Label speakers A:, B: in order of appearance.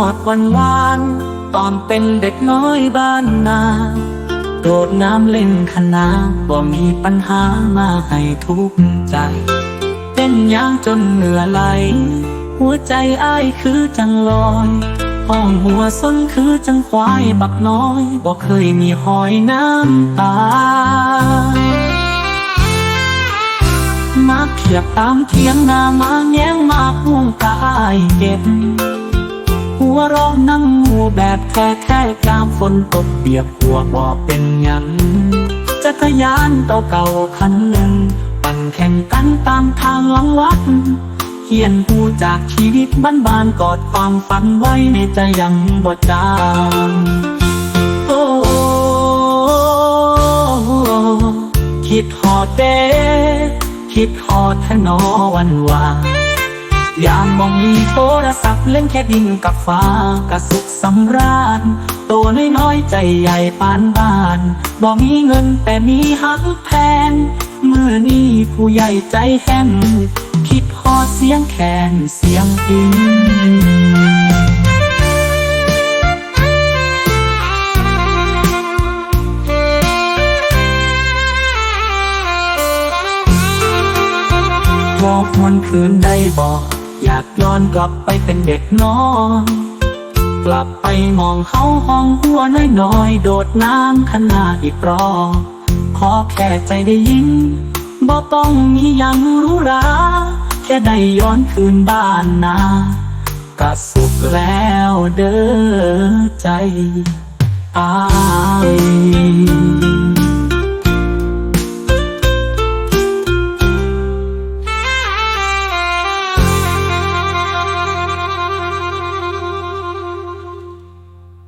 A: อดวันวาน ตอนเป็นเด็กน้อยบ้านนาโดดน้ำเล่นคณะบ่มีปัญหามาให้ทุกข์ใจ เต้นยางจนเหงื่อไหล หัวใจอ้ายคือจังลอยห้องหัวส้นคือจังควายบักน้อยบ่เคยมีหอยน้ำตามาเขียบตามเทียงนามาแง้งมาพุ่งกายเก็บ วเร้อนั่งงูแบบแค่แค่กามฝนตกเปียกหัวบ่เป็นหยังจักรยานเก่าคันหนึ่ง ปั่นแข่งกันตามทางหลังวัดเขียนหูจากชีวิตบ้านๆกอดความฝันไว้ในใจยังบ่จางโอ้คิดหอดเดคิดหอดทนอวันวาน ยามมองมีโทรศัพท์เล่นแค่ดินกับฟ้ากระสุขสำราญตัวน้อยๆใจใหญ่ปานบ้านบอกมีเงินแต่มีหักแพงเมื่อนี้ผู้ใหญ่ใจแห้งคิดหอเสียงแคนเสียงพินบอกวันคืนได้บอก อยากย้อนกลับไปเป็นเด็กน้อยกลับไปมองเขาห้องหัวน้อยๆ โดดน้ำขนาดอีกรอบขอแค่ใจได้ยินบ่ต้องมีหยังรู้ราแค่ได้ย้อนคืนบ้านนาก็สุขแล้วเด้อใจอา